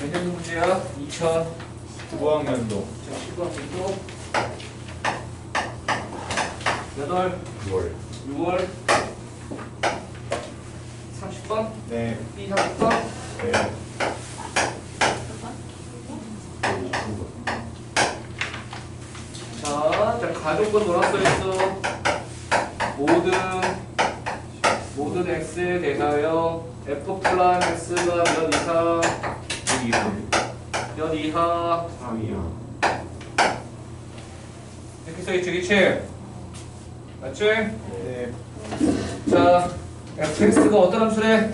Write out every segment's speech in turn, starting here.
몇 년도 문제야? 2000 9학년도. 19학년도. 8 6월. 6월. 30번. 네, B 30번. 네, 자, 자 가족과 놀았어 했어 모든 모든 x에 대하여 f 플러스 x가 몇 이상? 123 몇 이하 3이야 이렇게 써있지 그치? 맞지? 네. 자 fx가 어떤 함수래?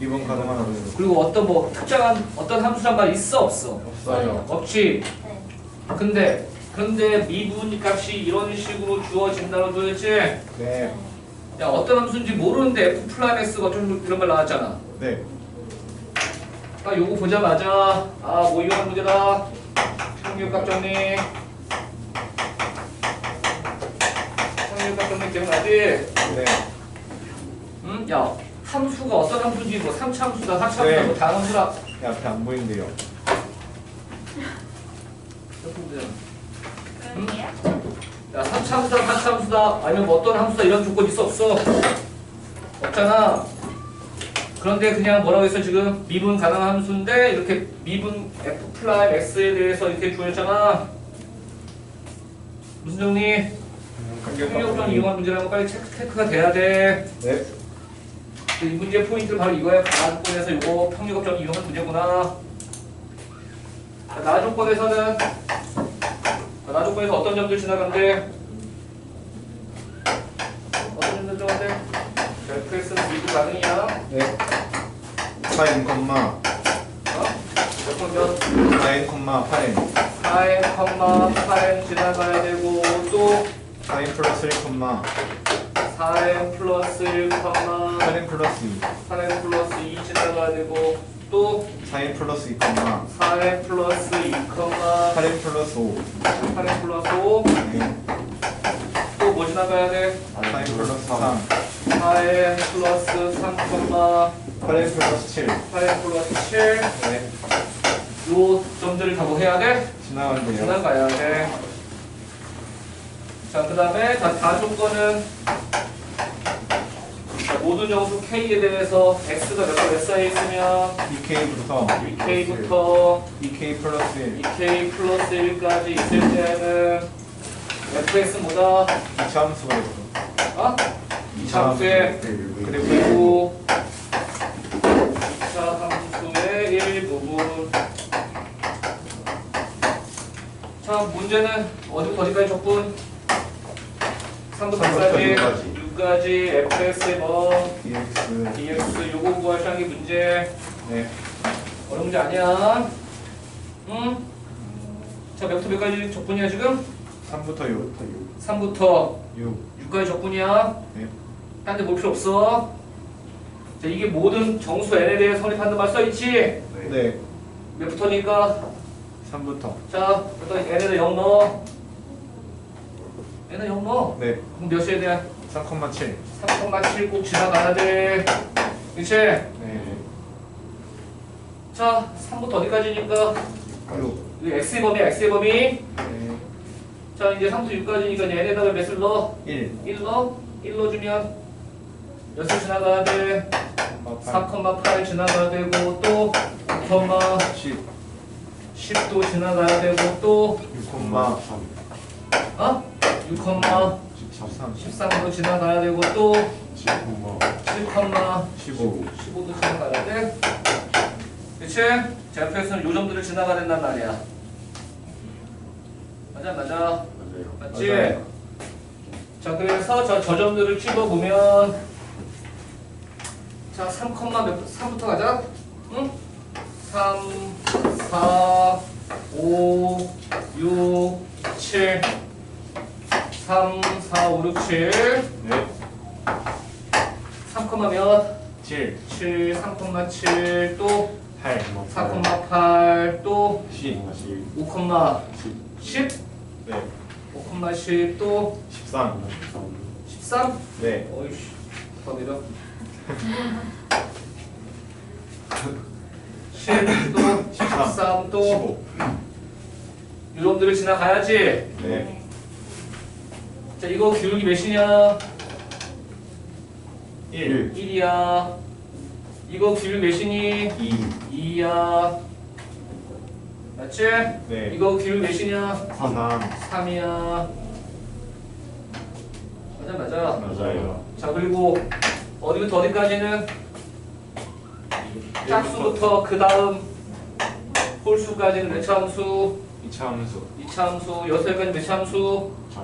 이번 가능한 함수 그리고 어떤 뭐 특정한 어떤 함수란 말 있어 없어? 없어요. 없지 네. 근데 근데 미분 값이 이런 식으로 주어진다고 도였지? 네, 야 어떤 함수인지 모르는데 f 플라이맥스가 좀 이런 말 나왔잖아 네, 아 요거 보자마자 아 뭐 이런 문제다 평균값 정리 평균값 정리 기억나지? 네, 응? 야 함수가 어떤 함수인지 뭐 3차 함수다 4차 함수다 네. 뭐 다른 함수다 네, 앞에 안 보이는데요. 그러게요. 야 3차 함수다 4차 함수다 아니면 뭐 어떤 함수다 이런 조건 있어 없어? 없잖아 그런데 그냥 뭐라고 했어 지금 미분 가능한 함수인데 이렇게 미분 f 플라임 x에 대해서 이렇게 주어졌잖아 무슨 정리? 평균점 이용한 문제라는 거 빨리 체크, 체크가 돼야 돼. 네, 이 문제 포인트는 바로 이거야. 가조건에서 이거 평균점 이용한 문제구나. 자, 나조건에서는 자, 나조건에서 어떤 점들 지나간대? 어떤 점들 지나간대? 자, fx는 미분 가능이야. 네. 4n, 어? 몇 번전? 4n, 8n, 4n, 8n 지나가야 되고 또? 4n 플러스 1, 4n 플러스 1, 8n 플러스 2, 4n 플러스 2 지나가야 되고 또? 4n 플러스 2, 4n 플러스 2, 8n 플러스 5, 8n 플러스 5 네, 또뭐 지나가야 돼? 4n 플러스 3, 4n 플러스 3, 8n 플러스 7, 8n 플러스 7 네, 요 점들을 다 뭐 해야 돼? 지나간대요. 지나가야 돼. 자, 그 다음에 다, 다 조건은 자, 모든 정수 K에 대해서 X가 몇 개 쌓여 있으면 2k부터 2K부터 2k 플러스 1, 2K 플러스 1까지 있을 때는 fx 뭐다? 2차 함수가 있어. 어? 2차 함수의 그리고 2차 함수의 일부분. 자 문제는 어디부터 어디까지 적분? 3부터 4까지 6까지. fx의 뭐 dx, dx 요거 구할 시간이 문제. 네, 어려운 문제 아니야. 응? 자 몇부터 몇까지 적분이야 지금? 3부터 6, 3부터 6, 6까지 적분이야. 네, 딴 데 볼 필요 없어. 자, 이게 모든 정수 n에 대해 성립한다 말 써있지? 네, 몇부터니까? 3부터, 자, 또 n에다 0 넣어. n에 0 넣어. 네, 그럼 몇이에 대한? 3,7, 3,7꼭 지나가야 돼. 그치? 네, 자, 3부터 어디까지니까? 6, 이 x의 범위야, x의 범위. 네, 자, 이제 3부터 6까지니까 n에다가 몇을 넣어? 1, 1 넣어? 1 넣어주면 몇을 지나가야 돼? 8, 4,8 지나가야 되고 또 5, 10, 10도 지나가야 되고 또 6, 어? 6, 13, 13도 지나가야 되고 또 7, 15, 15도 지나가야 돼. 그치? 자, fx는 요 점들을 지나가야 된단 말이야. 맞아, 맞아. 맞지? 맞아요. 자, 그래서 저, 저 점들을 찍어보면 자, 3, 몇, 3부터 가자. 응? 3, 4, 5, 6, 7 3, 4, 5, 6, 7 네, 3, 몇? 7, 7, 3, 7, 또? 8, 4, 8, 또? 10, 5, 10, 네, 5, 10, 또? 13, 13? 네, 어이씨, 더 내려. 10, 또 13, 또 15. 이놈들을 지나가야지. 네. 자, 이거 기울기 몇이냐? 1. 1이야. 이거 기울기 몇이니? 2. 2야. 맞지? 네. 이거 기울기 몇이냐? 3. 3이야. 맞아, 맞아. 맞아요. 자, 그리고 어디부터 어디까지는 짝수부터 그 다음 홀수까지는 몇 차함수? 2차 함수. 2차 함수, 여기서까지 몇 함수? 자,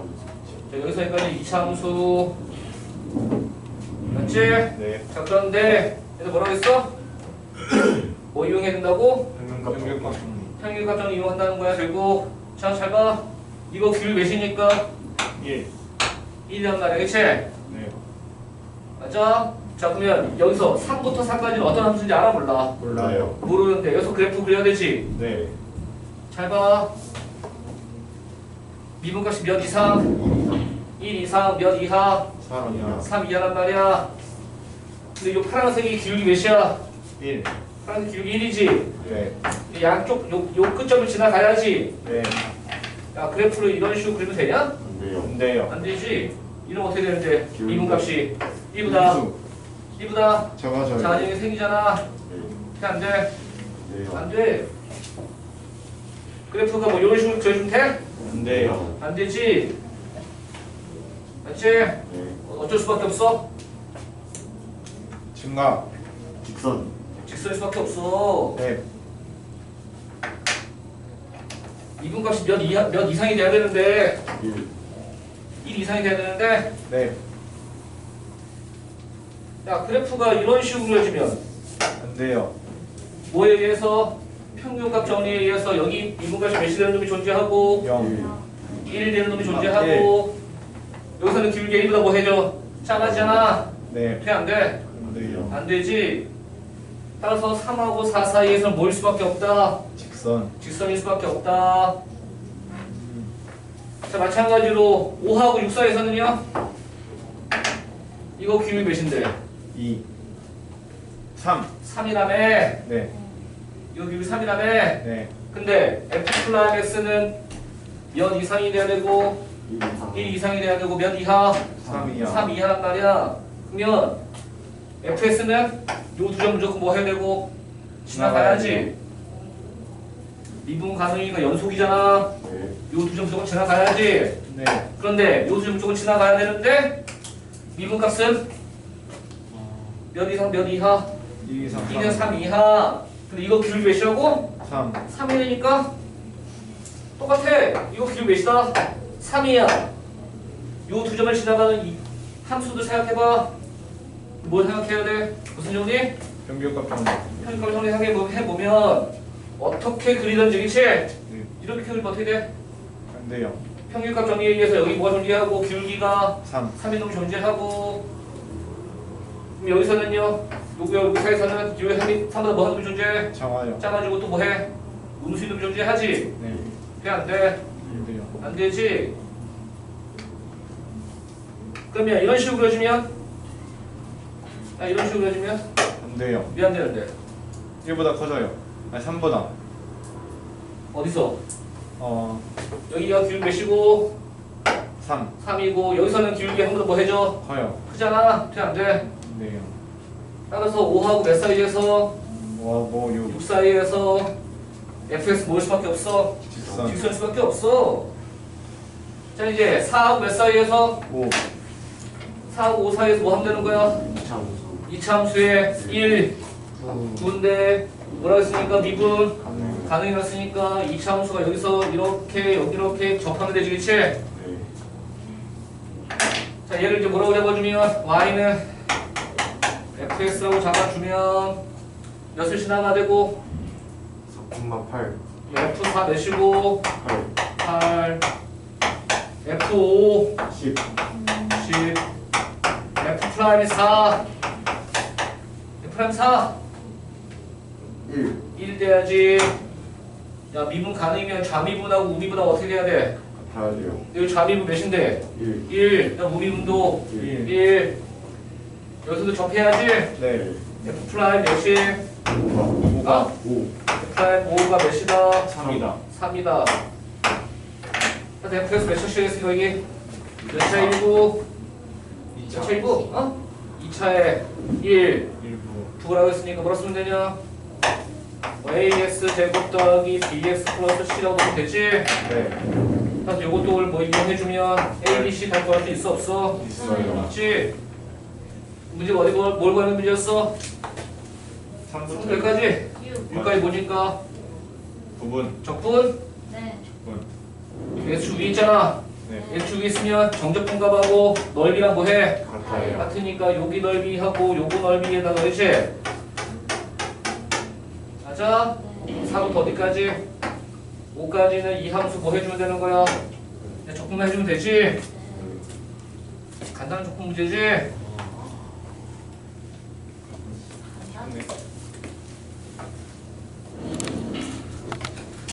여기서 여기까지 2차 함수. 맞지? 네. 자, 그런데 얘들 뭐라고 했어? 뭐 이용해야 된다고? 평균값 정리. 평균값 정리 이용한다는 거야, 결국. 자, 잘 봐. 이거 길 몇이니까 1. 1이란 말이야, 그치? 네. 맞아? 자, 그러면 여기서 3부터 4까지는 어떤 함수인지 알아, 몰라? 몰라요. 모르는데 여기서 그래프 그려야 되지? 네. 잘 봐. 미분값이 몇 이상? 1 이상, 몇 이하? 3이야. 3 이하란 말이야. 근데 이 파란색이 기울기 몇이야? 1. 파란색 기울기 1이지? 네. 양쪽 요, 요 끝점을 지나가야지. 네. 야, 그래프를 이런 식으로 그리면 되냐? 안 돼요. 안 되지. 이러면 어떻게 되는데? 미분값이 1보다 1보다 적어져요. 자전이 생기잖아. 그게 안 돼. 안 돼. 그래프가 뭐 이런 식으로 그려주면 돼? 안 돼요. 안 되지. 맞지? 어쩔 수밖에 없어. 증가. 직선 직선일 수밖에 없어. 네. 미분값이 몇, 이하, 몇 이상이 돼야 되는데 1 1 이상이 돼야 되는데 네. 야 그래프가 이런 식으로 그려지면 안 돼요. 뭐에 의해서 평균값 정리에 의해서 여기 미분값이 몇이 되는 놈이 존재하고 0. 1이 되는 놈이 존재하고 여기서는 기울기 1보다 뭐 해줘? 작아지잖아. 네. 그게 안 돼. 안 돼요. 안 되지. 따라서 3하고 4 사이에서는 뭐일 수밖에 없다. 직선. 직선일 수밖에 없다. 자 마찬가지로 5하고 6 사이에서는요. 이거 기울기 몇인데? 2. 3. 3이라며. 네. 기울기 3이라며. 네. 근데 f 플라임 x는 몇 이상이 돼야 되고 1 이상 1 이상이 돼야 되고 몇 이하? 3이요. 3 이하란 말이야. 그러면 fs는 요 두 점 무조건 뭐 해야 되고 지나가야지. 미분 가능이가 연속이잖아. 네 요두 점 무조건 지나가야지. 네. 그런데 요 두 점 무조건 지나가야 되는데 미분 값은 몇 이상 몇 이하? 2 이상 2는 3 이하. 근데 이거 기울기 몇이라고? 3. 3이니까 똑같아. 이거 기울기 몇이다? 3이야. 요 두 점을 지나가는 이 함수들 생각해봐. 뭘 생각해야 돼? 무슨 정리? 평균값 정리. 평균값 정리 생각해 해보면 어떻게 그리던지 그치? 네. 이렇게 그리면 어떻게 돼? 안 돼요. 평균값 정리에 의해서 여기 뭐가 존재하고 기울기가 3. 3인 놈이 존재하고 그럼 여기서는요 요거 여기 사이에서는 기울기 3이 3보다 뭐 하는 존재? 작아요. 작아지고 또 뭐 해? 음수 놈이 존재하지? 네. 그게 안 돼. 안 돼요. 안 되지? 그러면 이런 식으로 그려주면 아 이런 식으로 그려주면 안 돼요. 왜 안 되는데? 1보다 커져요. 아니 3보다. 어디서? 어. 여기가 기울기 몇이고 3. 3이고 여기서는 기울기 한번더 뭐 해줘? 커요. 크잖아? 그게 안 돼. 안 돼요. 따라서 5하고 몇 사이에서 뭐, 뭐, 6. 6 사이에서 fx 모일 수밖에 없어. 직선. 직선일 수밖에 없어. 자 이제 4하고 몇 사이에서 5. 4하고 5 사이에서 뭐 하면 되는 거야? 2차 함수 2차 함수의 1 9인데 뭐라 했으니까 미분 가능 가능이라 했으니까 2차 함수가 여기서 이렇게 여기 이렇게 접하면 되지 그치? 네 자 얘를 이제 뭐라고 잡아주면 y는 fx라고 잡아주면 몇을 지나가 되고? 4,8 f4 몇이고 8 8 f5 10 10 f 프라임이 4 f 프라임 4 1 1 돼야지. 야 미분 가능이면 좌미분하고 우미분하고 어떻게 돼야 돼? 같아야 돼요. 여기 좌미분 몇인데? 1 1 야, 우미분도 1. 1 여기서도 접해야지 네. f 프라임 몇이 5 어? 5 185가 몇이다? 3이다. 3이다. 그래서 몇 초씩했으니까 여기 몇 차 19? 2차 19? 어? 2차에 1, 1부. 9라고 했으니까 뭐라 쓰면 되냐? 뭐 ax 제곱 더하기 bx 플러스 c라고 넣으면 되지? 네. 그래서 요것도 뭐 이용해주면 a, b, c 다 구할 수 있어 없어? 있어요. 있지? 문제 어디 뭘, 뭘 구하는 문제였어? 3부터 여기까지? 6. 6까지 뭐니까? 9분. 적분? 네. 9분. x축 위 있잖아 네. x축 위 있으면 정적분값하고 넓이랑 뭐해? 같아요 같으니까 여기 넓이하고 요거 넓이에다 넣으지? 맞아? 4부터 어디까지? 5까지는 이 함수 뭐 해주면 되는 거야? 적분만 해주면 되지? 간단한 적분 문제지?